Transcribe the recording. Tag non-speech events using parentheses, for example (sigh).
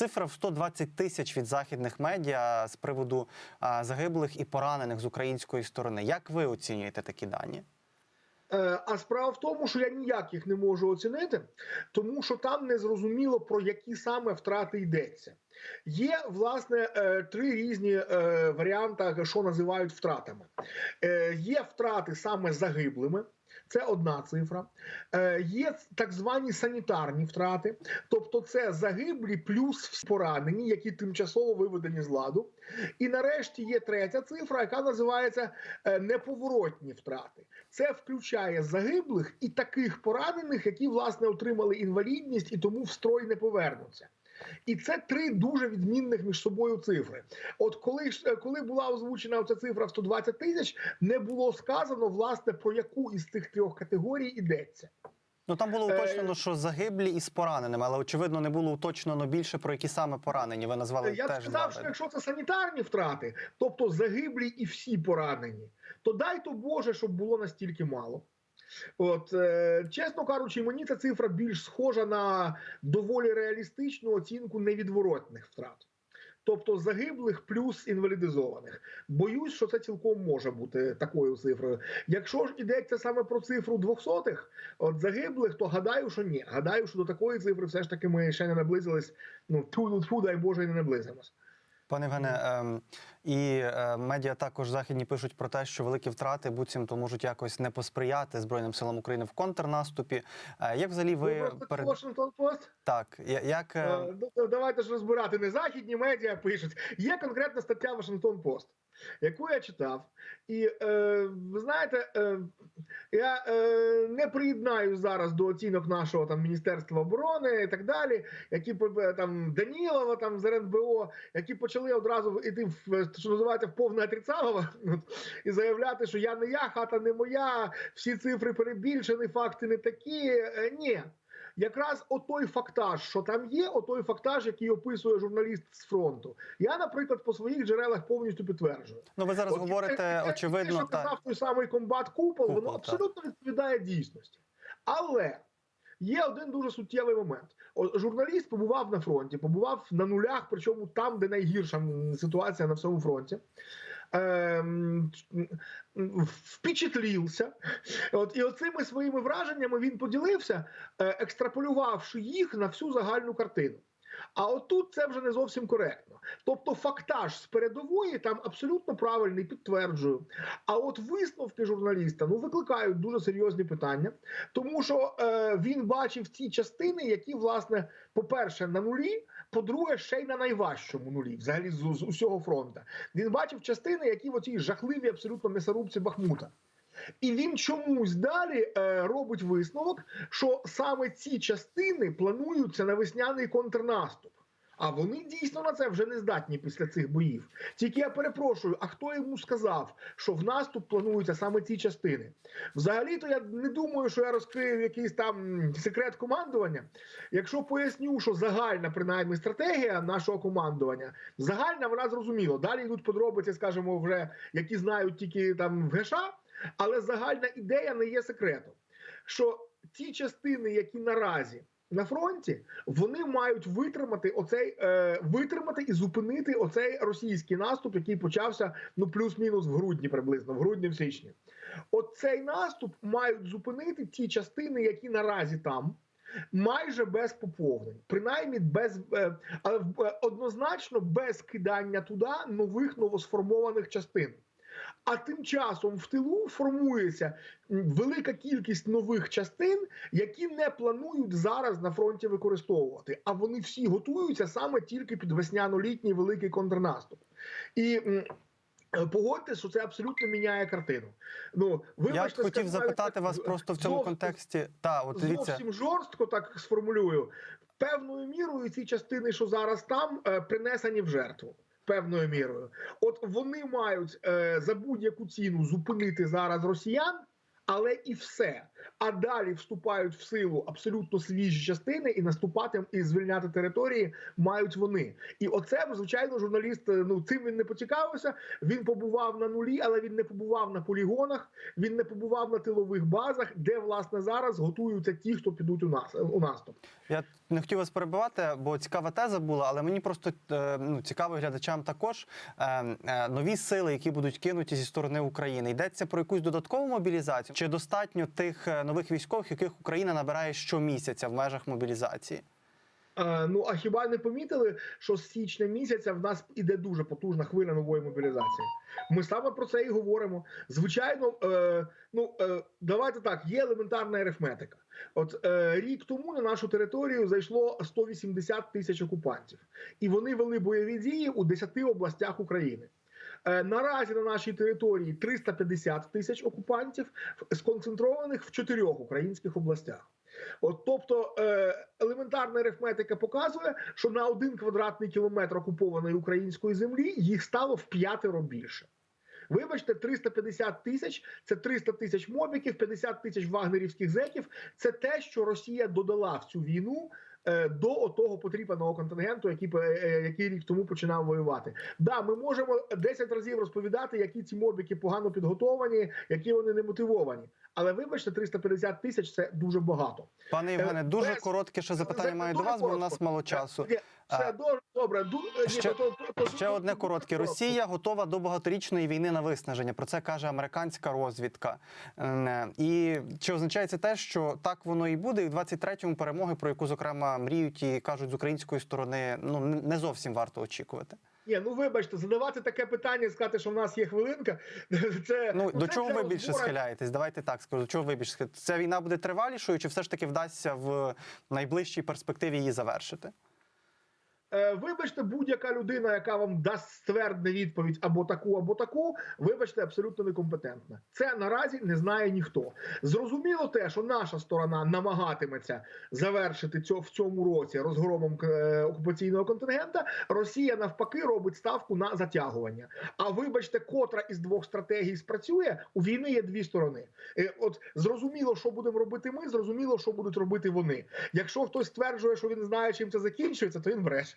цифра в 120 тисяч від західних медіа з приводу загиблих і поранених з української сторони. Як ви оцінюєте такі дані? Е, А справа в тому, що я ніяк не можу оцінити, тому що там не зрозуміло про які саме втрати йдеться. Є власне е, три різні е, варіанти, що називають втратами. Є втрати саме загиблими. Це одна цифра. Е, Є так звані санітарні втрати, тобто це загиблі плюс поранені, які тимчасово виведені з ладу. І нарешті є третя цифра, яка називається е, неповоротні втрати. Це включає загиблих і таких поранених, які власне отримали інвалідність і тому в строй не повернуться. І це три дуже відмінних між собою цифри. От коли е, коли була озвучена ця цифра в 120 тисяч, не було сказано власне про яку із цих трьох категорій йдеться. Ну там було Е, уточнено, що загиблі із пораненими, але очевидно не було уточнено більше про які саме поранені. Ви назвали Я теж сказав, що якщо це санітарні втрати, тобто загиблі і всі поранені, то дай то Боже, щоб було настільки мало. От, е, чесно кажучи, мені ця цифра більш схожа на доволі реалістичну оцінку невідворотних втрат. Тобто загиблих плюс інвалідизованих. Боюсь, що це цілком може бути такою цифрою. Якщо ж йдеться саме про цифру двохсотих, от загиблих, то гадаю, що ні. Гадаю, що до такої цифри все ж таки ми ще не наблизились. Ну, тьфу, тьфу, дай Боже, і не наблизимось. Пане Євгене, ем, і е, медіа також західні пишуть про те, що великі втрати буцімто можуть якось не посприяти Збройним силам України в контрнаступі. Е, як взагалі ви перед Washington Post? так, як Е, ну, Давайте ж розбирати. Не західні медіа пишуть. Є конкретна стаття Washington Post, яку я читав. І е, ви знаєте, е, я е, не приєднаю зараз до оцінок нашого там Міністерства оборони і так далі, які е, там Данілова там з РНБО, які почали одразу йти в що називається в повне отрицалово і заявляти, що я не я, хата не моя, всі цифри перебільшені, факти не такі. Е, ні. Якраз отой фактаж, що там є, отой фактаж, який описує журналіст з фронту. Я, наприклад, по своїх джерелах повністю підтверджую. ну ви зараз От говорите те, те, очевидно, що так. казав той самий комбат Купол, Купол, воно абсолютно відповідає дійсності. Але є один дуже суттєвий момент. Журналіст побував на фронті, побував на нулях, причому там, де найгірша ситуація на всьому фронті. Ем, впечатлівся. От і оцими своїми враженнями він поділився, е, екстраполювавши їх на всю загальну картину. А отут це вже не зовсім коректно. Тобто, фактаж з передової там абсолютно правильний, підтверджую. А от висновки журналіста ну викликають дуже серйозні питання, тому що е, він бачив ці частини, які, власне, по-перше, на нулі, по-друге, ще й на найважчому нулі, взагалі з, з усього фронту. Він бачив частини, які в оцій жахливій абсолютно м'ясорубці Бахмута. І він чомусь далі е, робить висновок, що саме ці частини плануються на весняний контрнаступ. А вони дійсно на це вже не здатні після цих боїв. Тільки я перепрошую, а хто йому сказав, що в наступ плануються саме ці частини? Взагалі-то я не думаю, що я розкрию якийсь там секрет командування. Якщо поясню, що загальна принаймні стратегія нашого командування, загальна вона зрозуміла. Далі йдуть подробиці, скажімо, вже які знають тільки там в ГШ, але загальна ідея не є секретом. Що ті частини, які наразі на фронті, вони мають витримати оцей е, витримати і зупинити оцей російський наступ, який почався ну плюс-мінус в грудні, приблизно в грудні в січні. От цей наступ мають зупинити ті частини, які наразі там. Майже без поповнень, принаймні без е, е, однозначно без кидання туди нових новосформованих частин. А тим часом в тилу формується велика кількість нових частин, які не планують зараз на фронті використовувати. А вони всі готуються саме тільки під весняно-літній великий контрнаступ. І е, погодьтесь, що це абсолютно міняє картину. Ну Я вибачте, хотів скажу, запитати так, вас просто в цьому зовсім- контексті. Та, от дивіться, зовсім жорстко так сформулюю. Певною мірою ці частини, що зараз там, е, принесені в жертву. Певною мірою, от вони мають е, за будь-яку ціну зупинити зараз росіян, але і все. А далі вступають в силу абсолютно свіжі частини, і наступати і звільняти території мають вони. І оце звичайно журналіст. е, Ну цим він не поцікавився. Він побував на нулі, але він не побував на полігонах. Він не побував на тилових базах, де власне зараз готуються ті, хто підуть у нас у наступ. Я не хотів вас перебивати, бо цікава теза була, але мені просто е, ну, цікаво глядачам також е, е, нові сили, які будуть кинуті зі сторони України. Йдеться про якусь додаткову мобілізацію? Чи достатньо тих е, нових військових, яких Україна набирає щомісяця в межах мобілізації? Е, ну а хіба не помітили, що з січня місяця в нас іде дуже потужна хвиля нової мобілізації? Ми саме про це і говоримо. Звичайно, е, ну е, давайте так, є елементарна арифметика. От е, рік тому на нашу територію зайшло 180 тисяч окупантів, і вони вели бойові дії у 10 областях України. Е, Наразі на нашій території 350 тисяч окупантів, сконцентрованих в чотирьох українських областях. От, тобто е, елементарна арифметика показує, що на один квадратний кілометр окупованої української землі їх стало в п'ятеро більше. Вибачте, 350 тисяч це 300 тисяч мобіків, 50 тисяч вагнерівських зеків. Це те, що Росія додала в цю війну. Е, До того потріпаного контингенту, який, е, е, який рік тому починав воювати. Да, ми можемо 10 разів розповідати, які ці мобіки погано підготовані, які вони не мотивовані. Але вибачте, 350 тисяч це дуже багато. Пане Євгене, дуже без- коротке ще запитання маю до вас, вас, бо у нас мало часу. Все добре. Ні, ще- Ще одне коротке. Росія готова до багаторічної війни на виснаження. Про це каже американська розвідка. Е, І чи означає це те, що так воно і буде? І в 23-му перемоги, про яку зокрема мріють і кажуть з української сторони, ну не зовсім варто очікувати. Ні, ну вибачте, задавати таке питання і сказати, що в нас є хвилинка. (laughs) Це Ну до це чого ви більше розбору. схиляєтесь? Давайте так скажу. До чого ви більше схиляєтесь? Ця війна буде тривалішою, чи все ж таки вдасться в найближчій перспективі її завершити? Е, Вибачте, будь-яка людина, яка вам дасть ствердну відповідь або таку, або таку, вибачте, абсолютно некомпетентна. Це наразі не знає ніхто. Зрозуміло те, що наша сторона намагатиметься завершити цьо, в цьому році розгромом е, окупаційного контингента. Росія навпаки робить ставку на затягування. А вибачте, котра із двох стратегій спрацює, у війни є дві сторони. Е, От зрозуміло, що будемо робити ми, зрозуміло, що будуть робити вони. Якщо хтось стверджує, що він знає, чим це закінчується, то він бреше.